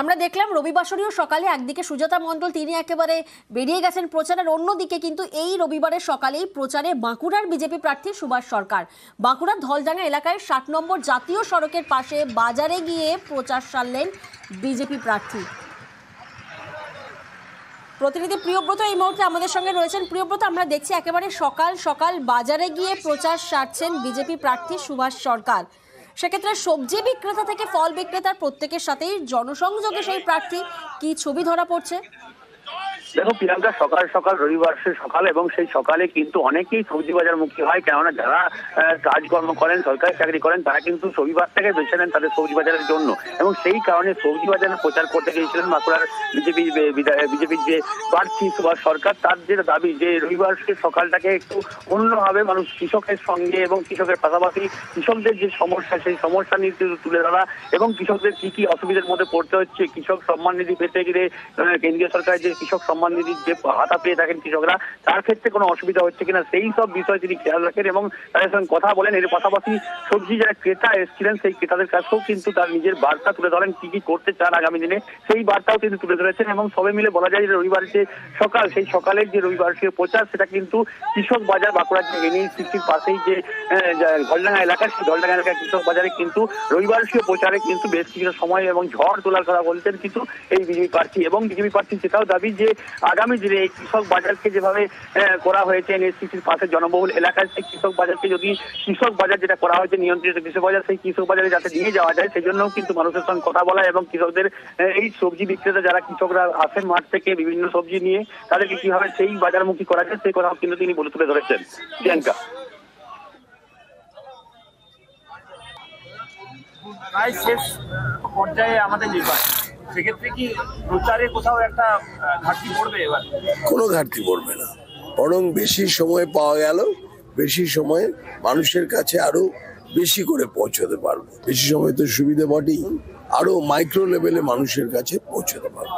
আমরা দেখলাম রবিবাসরীয় সকালে একদিকে সুজাতা মণ্ডল, তিনি একেবারে বেরিয়ে গেছেন প্রচারের অন্যদিকে, কিন্তু এই রবিবারের সকালেই প্রচারে বাঁকুড়ার বিজেপি প্রার্থী সুভাষ সরকার। বাঁকুড়ার ধলডাঙ্গা এলাকায় ষাট নম্বর জাতীয় সড়কের পাশে বাজারে গিয়ে প্রচার সারলেন বিজেপি প্রার্থী। প্রতিনিধি প্রিয়ব্রত, এই মুহূর্তে আমাদের সঙ্গে রয়েছেন। প্রিয়ব্রত, আমরা দেখছি একেবারে সকাল সকাল বাজারে গিয়ে প্রচার সারছেন বিজেপি প্রার্থী সুভাষ সরকার। সেক্ষেত্রে সবজি বিক্রেতা থেকে ফল বিক্রেতার প্রত্যেকের সাথেই জনসংযোগে সেই প্রার্থী কি ছবি ধরা পড়ছে? দেখো, প্রিয়াঙ্কা, সকাল সকাল রবিবার সকাল এবং সেই সকালে কিন্তু অনেকেই সবজি বাজার মুখী হয়। কেননা যারা কাজকর্ম করেন, সরকারি চাকরি করেন, তারা কিন্তু রবিবার থেকে বেছে নেন তাদের সবজি বাজারের জন্য। এবং সেই কারণে সবজি বাজারে প্রচার করতে গিয়েছিলেন বাঁকুড়ার বিজেপি বিজেপির যে প্রার্থী সুভাষ সরকার, তার যে দাবি যে রবিবার সে সকালটাকে একটু অন্যভাবে মানুষ কৃষকের সঙ্গে এবং কৃষকের পাশাপাশি কৃষকদের যে সমস্যা, সেই সমস্যা নিয়ে তুলে ধরা এবং কৃষকদের কি কি অসুবিধার মধ্যে পড়তে হচ্ছে, কৃষক সম্মান নিধি পেতে গেলে কেন্দ্রীয় সরকারের যে কৃষক সম্মান যে ভাতা পেয়ে থাকেন কৃষকরা, তার ক্ষেত্রে কোনো অসুবিধা হচ্ছে কিনা? সেই সব বিষয় তিনি খেয়াল রাখেন এবং তাদের সঙ্গে কথা বলেন। এর পাশাপাশি সবজি যারা ক্রেতা এসেছিলেন, সেই ক্রেতাদের কাছেও কিন্তু তার নিজের বার্তা তুলে ধরেন, কি কি করতে চান আগামী দিনে। সেই বার্তাও তিনি তুলে ধরেছেন এবং সবাই মিলে বলা যায় যে রবিবার যে সকাল, সেই সকালের যে রবিবার প্রচার, সেটা কিন্তু কৃষক বাজার বাঁকুড়ার যে এনএসিসির পাশেই যে ধলডাঙ্গা এলাকা, সেই ধলডাঙ্গা এলাকার কৃষক বাজারে কিন্তু রবিবার সে প্রচারে কিন্তু বেশ কিছু সময় এবং ঝড় তোলার কথা বলছেন কিন্তু এই বিজেপি প্রার্থী এবং বিজেপি প্রার্থী সেটাও দাবি যে আগামী দিনে এই কৃষক বাজারকে যেভাবে করা হয়েছে, এনএসসিসির পাশে জনবহুল এলাকায় সেই কৃষক বাজারকে যদি কৃষক বাজার যেটা করা হয়েছে, নিয়ন্ত্রিত কৃষক বাজার, সেই কৃষক বাজারে যাতে নিয়ে যাওয়া যায় সেই জন্য কিন্তু মানুষের সঙ্গে কথা বলা এবং কৃষকদের এই সবজি বিক্রেতা যারা কৃষকরা আসেন মাঠ থেকে বিভিন্ন সবজি নিয়ে, তাদেরকে কীভাবে সেই বাজারমুখী করা যায়, সেই কথাও কিন্তু তিনি বলে তুলে ধরেছেন। প্রিয়াঙ্কা। প্রায় শেষ পর্যায়ে আমাদের নির্বাচন। সেক্ষেত্রে কি প্রচারে কোথাও একটা ঘাটতি পড়বে এবার? কোনো ঘাটতি পড়বে না। বরং বেশি সময় পাওয়া গেল, বেশি সময় মানুষের কাছে আরও বেশি করে পৌঁছতে পারব। বেশি সময় তো সুবিধা বটেই, আরও মাইক্রো লেভেলে মানুষের কাছে পৌঁছতে পারব।